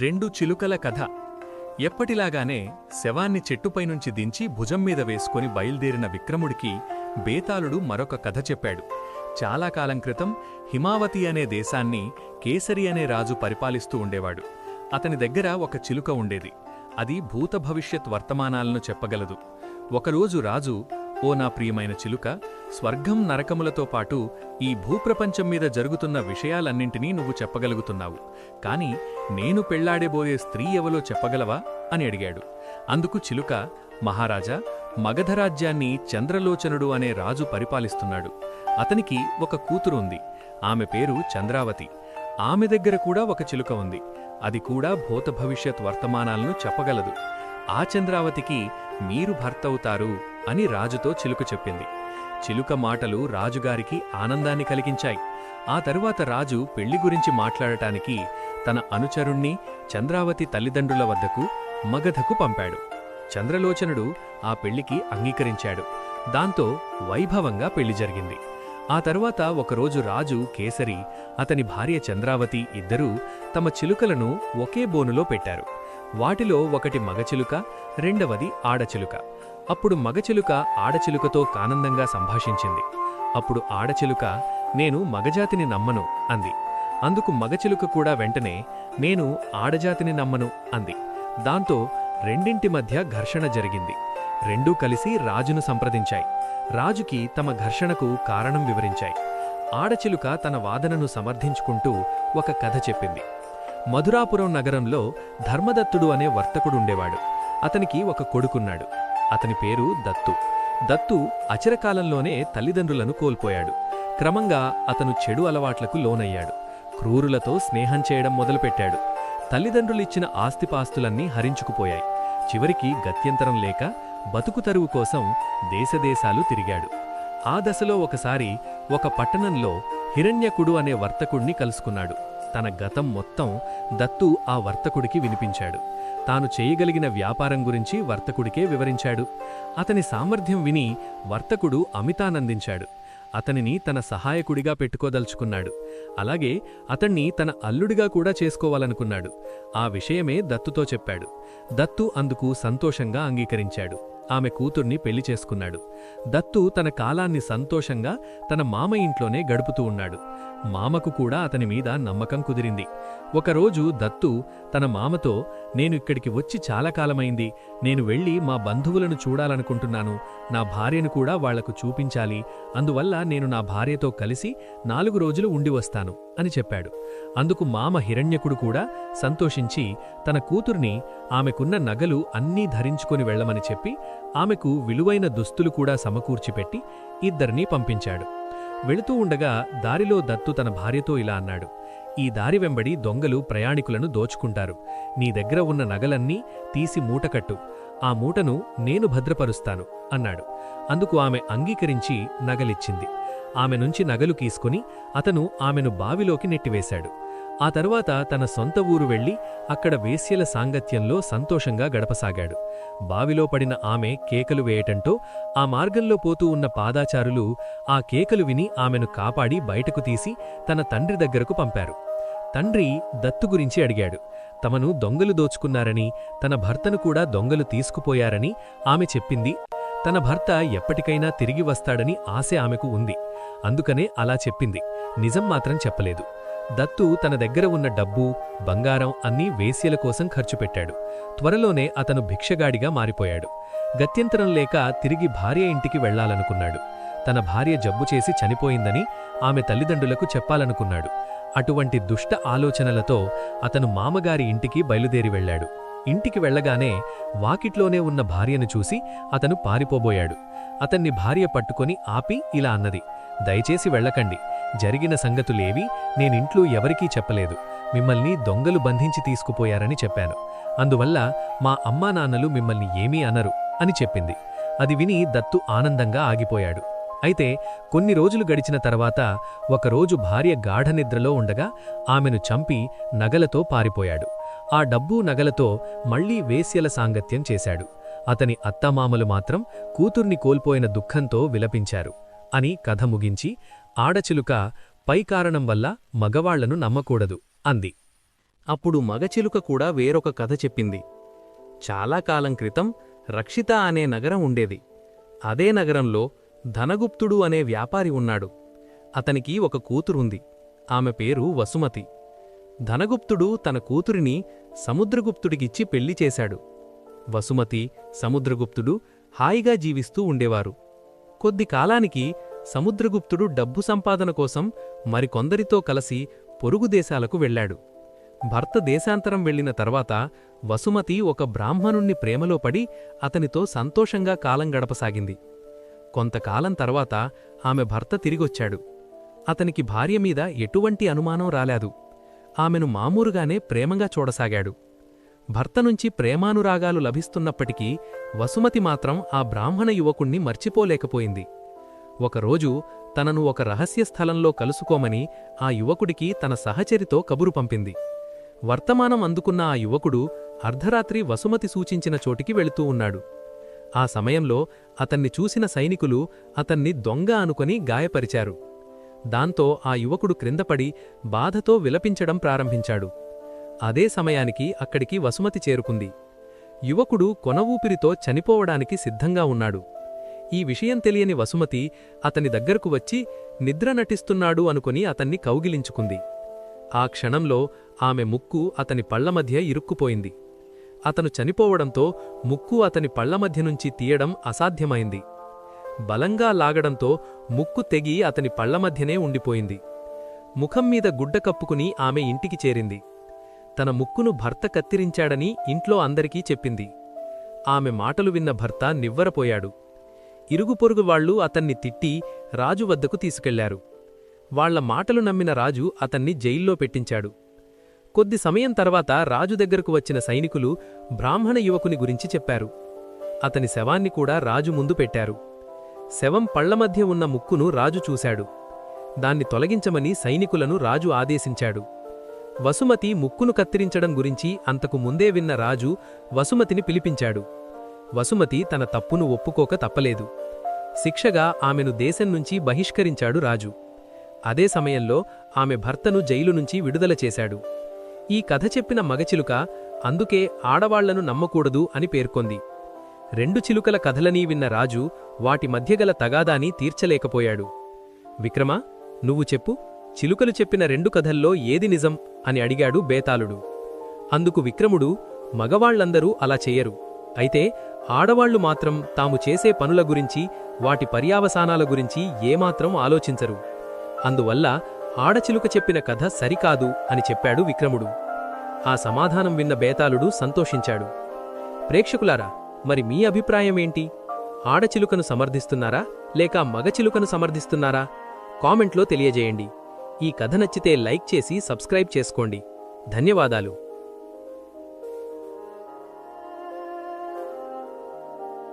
రెండు చిలుకల కథ. ఎప్పటిలాగానే శవాన్ని చెట్టుపైనుంచి దించి భుజం మీద వేసుకుని బయల్దేరిన విక్రముడికి బేతాళుడు మరొక కథ చెప్పాడు. చాలా కాలం క్రితం హిమావతి అనే దేశాన్ని కేసరి అనే రాజు పరిపాలిస్తూ ఉండేవాడు. అతని దగ్గర ఒక చిలుక ఉండేది. అది భూత భవిష్యత్ వర్తమానాలను చెప్పగలదు. ఒకరోజు రాజు ఓ నా ప్రియమైన చిలుక స్వర్గం నరకములతో పాటు ఈ భూప్రపంచం మీద జరుగుతున్న విషయాలన్నింటినీ నువ్వు చెప్పగలుగుతున్నావు. కాని నేను పెళ్ళాడేబోయే స్త్రీ ఎవలో చెప్పగలవా? అని అడిగాడు. అందుకు చిలుక మహారాజా మగధరాజ్యాన్ని చంద్రలోచనుడు అనే రాజు పరిపాలిస్తున్నాడు. అతనికి ఒక కూతురు ఉంది. ఆమె పేరు చంద్రావతి. ఆమె దగ్గర కూడా ఒక చిలుక ఉంది. అది కూడా భూత భవిష్యత్ వర్తమానాలను చెప్పగలదు. ఆ చంద్రావతికి మీరు భర్తవుతారు అని రాజుతో చిలుక చెప్పింది. చిలుక మాటలు రాజుగారికి ఆనందాన్ని కలిగించాయి. ఆ తరువాత రాజు పెళ్ళి గురించి మాట్లాడటానికి తన అనుచరుణ్ణి చంద్రావతి తల్లిదండ్రుల వద్దకు మగధకు పంపాడు. చంద్రలోచనుడు ఆ పెళ్ళికి అంగీకరించాడు. దాంతో వైభవంగా పెళ్ళి జరిగింది. ఆ తరువాత ఒకరోజు రాజు కేసరి అతని భార్య చంద్రావతి ఇద్దరూ తమ చిలుకలను ఒకే బోనులో పెట్టారు. వాటిలో ఒకటి మగచిలుక రెండవది ఆడచిలుక అప్పుడు మగచిలుక ఆడచిలుకతో కానందంగా సంభాషించింది. అప్పుడు ఆడచిలుక నేను మగజాతిని నమ్మను అంది. అందుకు మగచిలుక కూడా వెంటనే నేను ఆడజాతిని నమ్మను అంది. దాంతో రెండింటి మధ్య ఘర్షణ జరిగింది. రెండూ కలిసి రాజును సంప్రదించాయి. రాజుకి తమ ఘర్షణకు కారణం వివరించాయి. ఆడచిలుక తన వాదనను సమర్థించుకుంటూ ఒక కథ చెప్పింది. మధురాపురం నగరంలో ధర్మదత్తుడు అనే వర్తకుడుండేవాడు. అతనికి ఒక కొడుకున్నాడు. అతని పేరు దత్తు. దత్తు అచిరకాలంలోనే తల్లిదండ్రులను కోల్పోయాడు. క్రమంగా అతను చెడు అలవాట్లకు లోనయ్యాడు. క్రూరులతో స్నేహం చేయడం మొదలుపెట్టాడు. తల్లిదండ్రులిచ్చిన ఆస్తిపాస్తులన్నీ హరించుకుపోయాయి. చివరికి గత్యంతరం లేక బతుకుతరువు కోసం దేశదేశాలు తిరిగాడు. ఆ దశలో ఒకసారి ఒక పట్టణంలో హిరణ్యకుడు అనే వర్తకుణ్ణి కలుసుకున్నాడు. తన గతం మొత్తం దత్తు ఆ వర్తకుడికి వినిపించాడు. తాను చేయగలిగిన వ్యాపారం గురించి వర్తకుడికే వివరించాడు. అతని సామర్థ్యం విని వర్తకుడు అమితానందించాడు. అతనిని తన సహాయకుడిగా పెట్టుకోదలుచుకున్నాడు. అలాగే అతణ్ణి తన అల్లుడిగా కూడా చేసుకోవాలనుకున్నాడు. ఆ విషయమే దత్తుతో చెప్పాడు. దత్తు అందుకు సంతోషంగా అంగీకరించాడు. ఆమె కూతుర్ని పెళ్ళి చేసుకున్నాడు. దత్తు తన కాలాన్ని సంతోషంగా తన మామ ఇంట్లోనే గడుపుతూ ఉన్నాడు. మామకు కూడా అతని మీద నమ్మకం కుదిరింది. ఒకరోజు దత్తు తన మామతో నేను ఇక్కడికి వచ్చి చాలా కాలమైంది. నేను వెళ్ళి మా బంధువులను చూడాలనుకుంటున్నాను. నా భార్యను కూడా వాళ్ళకు చూపించాలి. అందువల్ల నేను నా భార్యతో కలిసి నాలుగు రోజులు ఉండి వస్తాను అని చెప్పాడు. అందుకు మామ హిరణ్యకుడు కూడా సంతోషించి తన కూతుర్ని ఆమెకున్న నగలు అన్నీ ధరించుకొని వెళ్ళమని చెప్పి ఆమెకు విలువైన దుస్తులు కూడా సమకూర్చిపెట్టి ఇద్దరినీ పంపించాడు. వెళుతూ ఉండగా దారిలో దత్తు తన భార్యతో ఇలా అన్నాడు. ఈ దారి వెంబడి దొంగలు ప్రయాణికులను దోచుకుంటారు. నీ దగ్గర ఉన్న నగలన్నీ తీసి మూటకట్టు ఆ మూటను నేను భద్రపరుస్తాను అన్నాడు. అందుకు ఆమె అంగీకరించి నగలిచ్చింది. ఆమె నుంచి నగలు తీసుకుని అతను ఆమెను బావిలోకి నెట్టివేశాడు. ఆ తరువాత తన సొంత ఊరు వెళ్ళి అక్కడ వేశ్యల సాంగత్యంలో సంతోషంగా గడపసాగాడు. బావిలో పడిన ఆమె కేకలు వేయటంతో ఆ మార్గంలో పోతూ ఉన్న పాదాచారులు ఆ కేకలు విని ఆమెను కాపాడి బయటకు తీసి తన తండ్రి దగ్గరకు పంపారు. తండ్రి దత్తు గురించి అడిగాడు. తమను దొంగలు దోచుకున్నారని తన భర్తను కూడా దొంగలు తీసుకుపోయారని ఆమె చెప్పింది. తన భర్త ఎప్పటికైనా తిరిగి వస్తాడని ఆశ ఆమెకు ఉంది. అందుకనే అలా చెప్పింది. నిజం మాత్రం చెప్పలేదు. దత్తు తన దగ్గర ఉన్న డబ్బు బంగారం అన్నీ వేశ్యల కోసం ఖర్చు పెట్టాడు. త్వరలోనే అతను భిక్షగాడిగా మారిపోయాడు. గత్యంతరం లేక తిరిగి భార్య ఇంటికి వెళ్ళాలనుకున్నాడు. తన భార్య జబ్బు చేసి చనిపోయిందని ఆమె తల్లిదండ్రులకు చెప్పాలనుకున్నాడు. అటువంటి దుష్ట ఆలోచనలతో అతను మామగారి ఇంటికి బయలుదేరి వెళ్ళాడు ఇంటికి వెళ్ళగానే వాకిట్లోనే ఉన్న భార్యను చూసి అతను పారిపోబోయాడు. అతన్ని భార్య పట్టుకొని ఆపి ఇలా అన్నది దయచేసి వెళ్ళకండి. జరిగిన సంగతులేవి నేనింట్లో ఎవరికీ చెప్పలేదు. మిమ్మల్ని దొంగలు బంధించి తీసుకుపోయారని చెప్పాను. అందువల్ల మా అమ్మానాన్నలు మిమ్మల్ని ఏమీ అనరు అని చెప్పింది. అది విని దత్తు ఆనందంగా ఆగిపోయాడు. అయితే కొన్ని రోజులు గడిచిన తర్వాత ఒకరోజు భార్య గాఢనిద్రలో ఉండగా ఆమెను చంపి నగలతో పారిపోయాడు. ఆ డబ్బు నగలతో మళ్ళీ వేశ్యల సాంగత్యం చేశాడు. అతని అత్తమామలు మాత్రం కూతుర్ని కోల్పోయిన దుఃఖంతో విలపించారు అని కథ ముగించి ఆడచిలుక పై కారణం వల్ల మగవాళ్ళను నమ్మకూడదు అంది. అప్పుడు మగచిలుక కూడా వేరొక కథ చెప్పింది. చాలా కాలం క్రితం రక్షిత అనే నగరం ఉండేది. అదే నగరంలో ధనగుప్తుడు అనే వ్యాపారి ఉన్నాడు. అతనికి ఒక కూతురుంది. ఆమె పేరు వసుమతి. ధనగుప్తుడు తన కూతురిని సముద్రగుప్తుడికిచ్చి పెళ్ళి చేశాడు. వసుమతి సముద్రగుప్తుడు హాయిగా జీవిస్తూ ఉండేవారు. కొద్ది కాలానికి సముద్రగుప్తుడు డబ్బు సంపాదన కోసం మరికొందరితో కలసి పొరుగు దేశాలకు వెళ్ళాడు. భర్త దేశాంతరం వెళ్ళిన తర్వాత వసుమతి ఒక బ్రాహ్మణుణ్ణి ప్రేమలో పడి అతనితో సంతోషంగా కాలం గడపసాగింది. కొంతకాలం తర్వాత ఆమె భర్త తిరిగొచ్చాడు. అతనికి భార్య మీద ఎటువంటి అనుమానం రాలేదు. ఆమెను మామూలుగానే ప్రేమగా చూడసాగాడు. భర్త నుంచి ప్రేమానురాగాలు లభిస్తున్నప్పటికీ వసుమతి మాత్రం ఆ బ్రాహ్మణ యువకుణ్ణి మర్చిపోలేకపోయింది. ఒకరోజు తనను ఒక రహస్య స్థలంలో కలుసుకోమని ఆ యువకుడికి తన సహచరితో కబురు పంపింది. వర్తమానం అందుకున్న ఆ యువకుడు అర్ధరాత్రి వసుమతి సూచించిన చోటికి వెళుతూ ఉన్నాడు. ఆ సమయంలో అతన్ని చూసిన సైనికులు అతన్ని దొంగ అనుకొని గాయపరిచారు. దాంతో ఆ యువకుడు క్రిందపడి బాధతో విలపించడం ప్రారంభించాడు. అదే సమయానికి అక్కడికి వసుమతి చేరుకుంది. యువకుడు కొన ఊపిరితో చనిపోవడానికి సిద్ధంగా ఉన్నాడు. ఈ విషయం తెలియని వసుమతి అతని దగ్గరకు వచ్చి నిద్ర నటిస్తున్నాడు అనుకుని అతన్ని కౌగిలించుకుంది. ఆ క్షణంలో ఆమె ముక్కు అతని పళ్ళ మధ్య ఇరుక్కుపోయింది. అతను చనిపోవడంతో ముక్కు అతని పళ్ళ మధ్య నుంచి తీయడం అసాధ్యమైంది. బలంగా లాగడంతో ముక్కు తెగి అతని పళ్ళ మధ్యనే ఉండిపోయింది. ముఖం మీద గుడ్డ కప్పుకుని ఆమె ఇంటికి చేరింది. తన ముక్కును భర్త కత్తిరించాడని ఇంట్లో అందరికీ చెప్పింది. ఆమె మాటలు విన్న భర్త నివ్వరపోయాడు. ఇరుగుపొరుగు వాళ్ళు అతన్ని తిట్టి రాజు వద్దకు తీసుకెళ్ళారు. వాళ్ళ మాటలు నమ్మిన రాజు అతన్ని జైల్లో పెట్టించాడు. కొద్ది సమయం తర్వాత రాజు దగ్గరకు వచ్చిన సైనికులు బ్రాహ్మణ యువకుని గురించి చెప్పారు. అతని శవాన్ని కూడా రాజు ముందు పెట్టారు. శవం పళ్ళ మధ్య ఉన్న ముక్కును రాజు చూశాడు. దాన్ని తొలగించమని సైనికులను రాజు ఆదేశించాడు. వసుమతి ముక్కును కత్తిరించడం గురించి అంతకు ముందే విన్న రాజు వసుమతిని పిలిపించాడు. వసుమతి తన తప్పును ఒప్పుకోక తప్పలేదు. శిక్షగా ఆమెను దేశం నుంచి బహిష్కరించాడు రాజు. అదే సమయంలో ఆమె భర్తను జైలు నుంచి విడుదల చేశాడు. ఈ కథ చెప్పిన మగచిలుక అందుకే ఆడవాళ్ళను నమ్మకూడదు అని పేర్కొంది. రెండు చిలుకల కథలనీ విన్న రాజు వాటి మధ్యగల తగాదాని తీర్చలేకపోయాడు. విక్రమా నువ్వు చెప్పు చిలుకలు చెప్పిన రెండు కథల్లో ఏది నిజం అని అడిగాడు బేతాళుడు. అందుకు విక్రముడు మగవాళ్ళందరూ అలా చెయ్యరు. అయితే ఆడవాళ్ళు మాత్రం తాము చేసే పనుల గురించి వాటి పర్యావసానాల గురించి ఏమాత్రం ఆలోచించరు. అందువల్ల ఆడచిలుక చెప్పిన కథ సరికాదు అని చెప్పాడు విక్రముడు. ఆ సమాధానం విన్న బేతాళుడు సంతోషించాడు. ప్రేక్షకులారా మరి మీ అభిప్రాయమేంటి ఆడచిలుకను సమర్థిస్తున్నారా లేక మగచిలుకను సమర్థిస్తున్నారా? కామెంట్లో తెలియజేయండి. ఈ కథ నచ్చితే లైక్ చేసి సబ్స్క్రైబ్ చేసుకోండి. ధన్యవాదాలు.